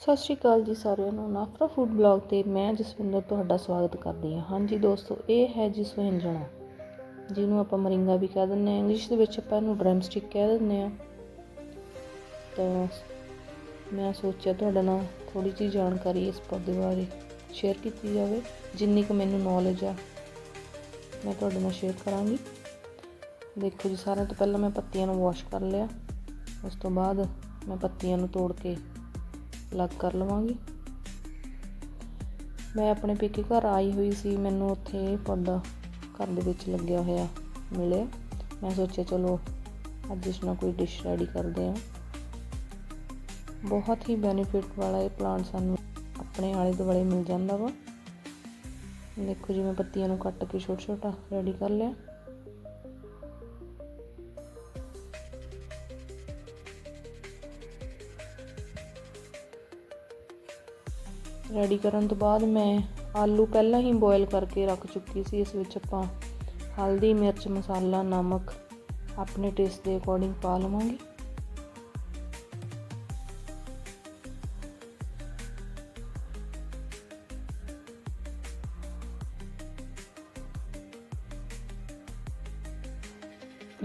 ਸਤਿ ਸ਼੍ਰੀ ਅਕਾਲ ਜੀ ਸਾਰਿਆਂ ਨੂੰ। ਨਾਫਰਾ ਫੂਡ ਬਲੌਗ ਤੇ ਮੈਂ ਜਸਵਿੰਦਰ ਤੁਹਾਡਾ ਸਵਾਗਤ ਕਰਦੀ ਹਾਂ। ਹਾਂਜੀ ਦੋਸਤੋ, ਇਹ ਹੈ ਜੀ ਸੁਹੰਜਣਾ ਜਿਹਨੂੰ ਆਪਾਂ ਮਰਿੰਗਾ ਵੀ ਕਹਿ ਦਿੰਦੇ ਹਾਂ। ਇੰਗਲਿਸ਼ ਦੇ ਵਿੱਚ ਆਪਾਂ ਇਹਨੂੰ ਡਰਮ ਸਟਿਕ ਕਹਿ ਦਿੰਦੇ ਹਾਂ। ਤਾਂ ਮੈਂ ਸੋਚਿਆ ਤੁਹਾਡੇ ਨਾਲ ਥੋੜੀ ਜਿਹੀ ਜਾਣਕਾਰੀ ਇਸ ਪੌਦੇ ਬਾਰੇ ਸ਼ੇਅਰ ਕੀਤੀ ਜਾਵੇ। ਜਿੰਨੀ ਕੁ ਮੈਨੂੰ ਨੌਲੇਜ ਆ, ਮੈਂ ਤੁਹਾਡੇ ਨਾਲ ਸ਼ੇਅਰ ਕਰਾਂਗੀ। ਦੇਖੋ ਜੀ, ਸਾਰਿਆਂ ਤੋਂ ਪਹਿਲਾਂ ਮੈਂ ਪੱਤੀਆਂ ਨੂੰ ਵਾਸ਼ ਕਰ ਲਿਆ। ਉਸ ਤੋਂ ਬਾਅਦ ਮੈਂ ਪੱਤੀਆਂ ਨੂੰ ਤੋੜ ਕੇ ਅਲੱਗ ਕਰ ਲਵਾਂਗੀ। ਮੈਂ ਆਪਣੇ ਪੇਕੇ ਘਰ ਆਈ ਹੋਈ ਸੀ, ਮੈਨੂੰ ਉੱਥੇ ਇਹ ਪੌਦਾ ਘਰ ਦੇ ਵਿੱਚ ਲੱਗਿਆ ਹੋਇਆ ਮਿਲਿਆ। ਮੈਂ ਸੋਚਿਆ, ਚਲੋ ਅੱਜ ਇਸ ਨਾਲ ਕੋਈ ਡਿਸ਼ ਰੈਡੀ ਕਰਦੇ ਹਾਂ। ਬਹੁਤ ਹੀ ਬੈਨੀਫਿਟ ਵਾਲਾ ਇਹ ਪਲਾਂਟ ਸਾਨੂੰ ਆਪਣੇ ਆਲੇ ਦੁਆਲੇ ਮਿਲ ਜਾਂਦਾ ਵਾ। ਦੇਖੋ ਜੀ, ਮੈਂ ਪੱਤੀਆਂ ਨੂੰ ਕੱਟ ਕੇ ਛੋਟਾ ਛੋਟਾ ਰੈਡੀ ਕਰ ਲਿਆ। ਰੈਡੀ ਕਰਨ ਤੋਂ ਬਾਅਦ ਮੈਂ ਆਲੂ ਪਹਿਲਾਂ ਹੀ ਬੋਇਲ ਕਰਕੇ ਰੱਖ ਚੁੱਕੀ ਸੀ। ਇਸ ਵਿੱਚ ਆਪਾਂ ਹਲਦੀ, ਮਿਰਚ, ਮਸਾਲਾ, ਨਮਕ ਆਪਣੇ ਟੇਸਟ ਦੇ ਅਕੋਰਡਿੰਗ ਪਾ ਲਵਾਂਗੇ।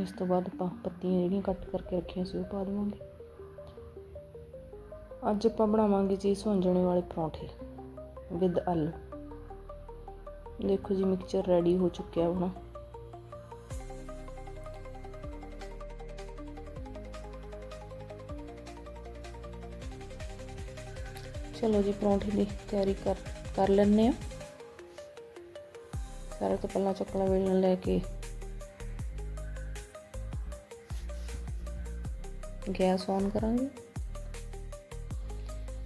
ਇਸ ਤੋਂ ਬਾਅਦ ਆਪਾਂ ਪੱਤੀਆਂ ਜਿਹੜੀਆਂ ਕੱਟ ਕਰਕੇ ਰੱਖੀਆਂ ਸੀ ਉਹ ਪਾ ਦੇਵਾਂਗੇ ਅੱਜ ਆਪਾਂ ਬਣਾਵਾਂਗੇ ਜੀ ਸੁੰਜਣੇ ਵਾਲੇ ਪਰੌਂਠੇ ਵਿਦ ਆਲੂ। ਦੇਖੋ ਜੀ ਮਿਕਸਚਰ ਰੈਡੀ ਹੋ ਚੁੱਕਿਆ ਹੁਣ ਚਲੋ ਜੀ ਪਰੌਂਠੇ ਦੀ ਤਿਆਰੀ ਕਰ ਕਰ ਲੈਣੇ ਆ ਸਾਰੇ ਤੋਂ ਪਹਿਲਾਂ ਚੱਕਲਾ ਵੇਲਣ ਲੈ ਕੇ ਗੈਸ ਔਨ ਕਰਾਂਗੇ।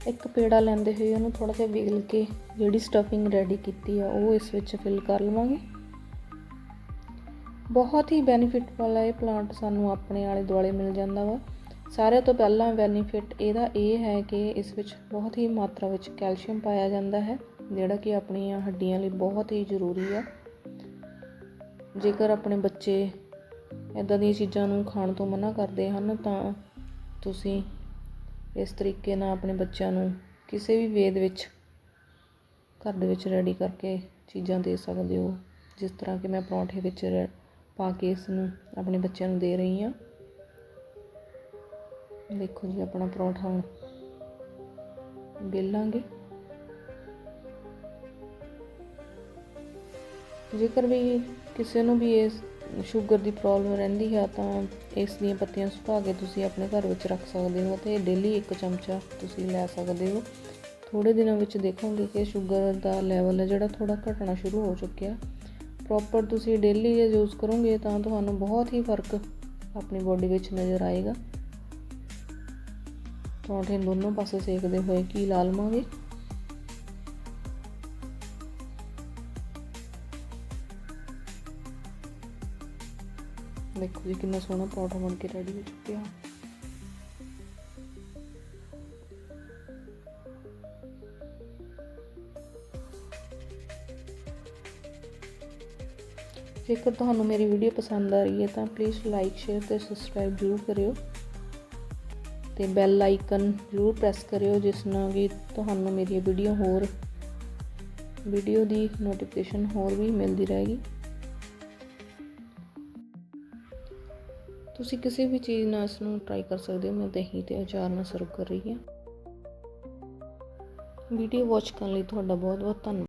ਇੱਕ ਪੇੜਾ ਲੈਂਦੇ ਹੋਏ ਉਹਨੂੰ ਥੋੜਾ ਜਿਹਾ ਵੇਲ ਕੇ ਜਿਹੜੀ ਸਟਫਿੰਗ ਰੈਡੀ ਕੀਤੀ ਆ, ਉਹ ਇਸ ਵਿੱਚ ਫਿਲ ਕਰ ਲਵਾਂਗੇ। ਬਹੁਤ ਹੀ ਬੈਨੀਫਿਟ ਵਾਲਾ ਇਹ ਪਲਾਂਟ ਸਾਨੂੰ ਆਪਣੇ ਆਲੇ ਦੁਆਲੇ ਮਿਲ ਜਾਂਦਾ ਵਾ। ਸਾਰਿਆਂ ਤੋਂ ਪਹਿਲਾਂ ਬੈਨੀਫਿਟ ਇਹਦਾ ਇਹ ਹੈ ਕਿ ਇਸ ਵਿੱਚ ਬਹੁਤ ਹੀ ਮਾਤਰਾ ਵਿੱਚ ਕੈਲਸ਼ੀਅਮ ਪਾਇਆ ਜਾਂਦਾ ਹੈ, ਜਿਹੜਾ ਕਿ ਆਪਣੀਆਂ ਹੱਡੀਆਂ ਲਈ ਬਹੁਤ ਹੀ ਜ਼ਰੂਰੀ ਆ। ਜੇਕਰ ਆਪਣੇ ਬੱਚੇ ਇਦਾਂ ਦੀਆਂ ਚੀਜ਼ਾਂ ਨੂੰ ਖਾਣ ਤੋਂ ਮਨਾ ਕਰਦੇ ਹਨ ਤਾਂ ਤੁਸੀਂ ਇਸ ਤਰੀਕੇ ਨਾਲ ਆਪਣੇ ਬੱਚਿਆਂ ਨੂੰ ਕਿਸੇ ਵੀ ਵੇਦ ਵਿੱਚ, ਘਰ ਦੇ ਵਿੱਚ ਰੈਡੀ ਕਰਕੇ ਚੀਜ਼ਾਂ ਦੇ ਸਕਦੇ ਹੋ। ਜਿਸ ਤਰ੍ਹਾਂ ਕਿ ਮੈਂ ਪਰੌਂਠੇ ਵਿੱਚ ਪਾ ਕੇ ਇਸ ਨੂੰ ਆਪਣੇ ਬੱਚਿਆਂ ਨੂੰ ਦੇ ਰਹੀ ਹਾਂ। ਦੇਖੋ ਜੀ, ਆਪਣਾ ਪਰੌਂਠਾ ਹੁਣ ਬੇਲਾਂਗੇ ਜੇਕਰ ਵੀ ਕਿਸੇ ਨੂੰ ਵੀ ਇਸ ਸ਼ੂਗਰ ਦੀ ਪ੍ਰੋਬਲਮ ਰਹਿੰਦੀ ਹੈ ਤਾਂ ਇਸ ਦੀਆਂ ਪੱਤੀਆਂ ਸੁਕਾ ਕੇ ਤੁਸੀਂ ਆਪਣੇ ਘਰ ਵਿੱਚ ਰੱਖ ਸਕਦੇ ਹੋ ਤੇ ਡੇਲੀ ਇੱਕ ਚਮਚਾ ਤੁਸੀਂ ਲੈ ਸਕਦੇ ਹੋ। ਥੋੜੇ ਦਿਨਾਂ ਵਿੱਚ ਦੇਖੋਗੇ ਕਿ ਸ਼ੂਗਰ ਦਾ ਲੈਵਲ ਹੈ ਜਿਹੜਾ ਥੋੜਾ ਘਟਣਾ ਸ਼ੁਰੂ ਹੋ ਚੁੱਕਿਆ। ਪ੍ਰੋਪਰ ਤੁਸੀਂ ਡੇਲੀ ਇਹ ਯੂਜ਼ ਕਰੋਗੇ ਤਾਂ ਤੁਹਾਨੂੰ ਬਹੁਤ ਹੀ ਫ਼ਰਕ ਆਪਣੀ ਬੋਡੀ ਵਿੱਚ ਨਜ਼ਰ ਆਏਗਾ। ਪਰੌਂਠੇ ਦੋਨੋਂ ਪਾਸੇ ਸੇਕਦੇ ਹੋਏ ਕੀ ਲਾ ਦੇਖੋ ਜੀ, ਕਿੰਨਾ ਸੋਹਣਾ ਪਰੌਂਠਾ ਬਣ ਕੇ ਰੈਡੀ ਹੋ ਚੁੱਕਿਆ। ਜੇਕਰ ਤੁਹਾਨੂੰ ਮੇਰੀ ਵੀਡੀਓ ਪਸੰਦ ਆ ਰਹੀ ਹੈ, ਤਾਂ ਪਲੀਜ਼ ਲਾਈਕ ਸ਼ੇਅਰ ਤੇ ਸਬਸਕ੍ਰਾਈਬ ਜ਼ਰੂਰ ਕਰਿਓ। ਤੇ ਬੈਲ ਆਈਕਨ ਜ਼ਰੂਰ ਪ੍ਰੈਸ ਕਰਿਓ, ਜਿਸ ਨਾਲ ਕਿ ਤੁਹਾਨੂੰ ਮੇਰੀ ਵੀਡੀਓ ਹੋਰ ਵੀਡੀਓ ਦੀ ਨੋਟੀਫਿਕੇਸ਼ਨ ਹੋਰ ਵੀ ਮਿਲਦੀ ਰਹੇਗੀ। ਤੁਸੀਂ ਕਿਸੇ ਵੀ ਚੀਜ਼ ਨਾਲ ਇਸ ਨੂੰ ਟਰਾਈ ਕਰ ਸਕਦੇ ਹੋ, ਮੈਂ ਦਹੀਂ ਤੇ ਅਚਾਰ ਨਾਲ ਸਰਵ ਕਰ ਰਹੀ ਹਾਂ। ਵੀਡੀਓ ਵਾਚ ਕਰਨ ਲਈ ਤੁਹਾਡਾ ਬਹੁਤ ਬਹੁਤ ਧੰਨਵਾਦ।